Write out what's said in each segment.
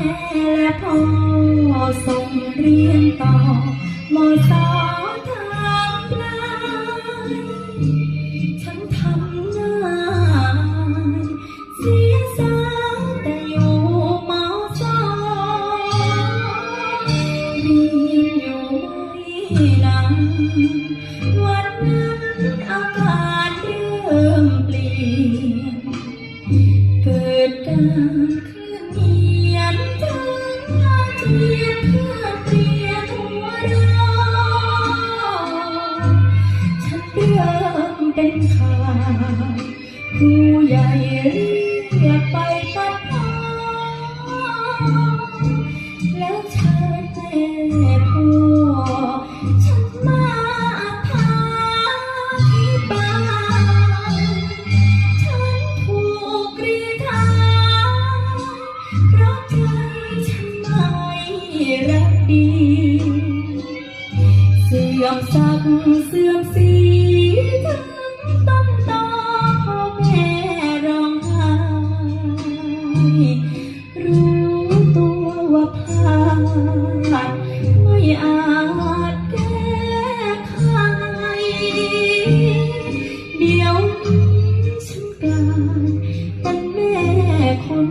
แม่และพ่อส่งเรียนต่อมสอทางไกลฉันทำหน้าเสียสาวแต่อยู่มอสอเรียนอยู่ไม่นานวันนั้นอากาศเริ่มเปลี่ยน เจียเพื่อเปลี่ยหัวเราฉันเริ่มเป็นข่าวผู้ใหญ่เรียกไป สื่อมศักเสื่อมสีถึงต้องต่อพ่อแม่ร้องไห้รู้ตัวว่าพลาดไม่อาจแก้ไขเดี๋ยวฉันกลายเป็นแม่คน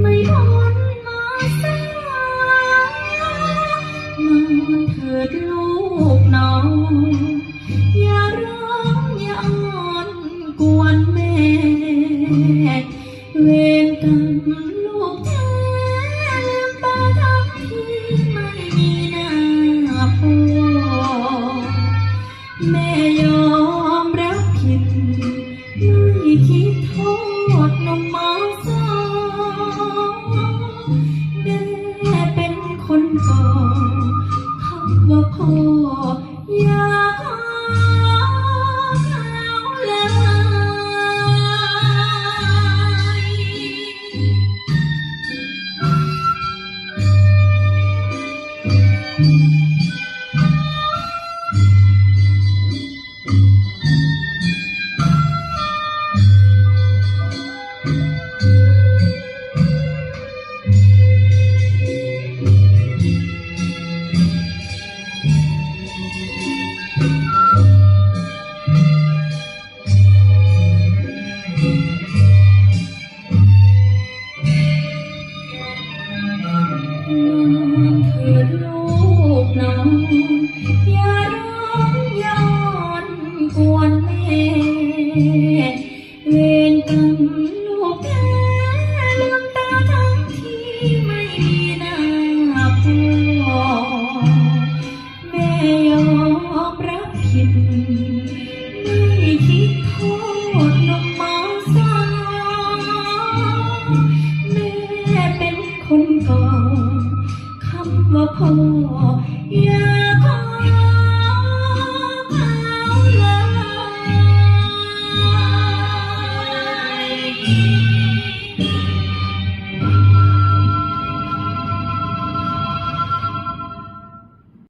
ไม่พ้ อย่าร้องยาอ่อนกวนแม่ เวรกรรมลูกแท้ลืมตาทำที่ไม่มีหน้าพแม่ ลูกน้อง อยาร้อยอนกวนแม่เวรกรร อย่าขอเขาเล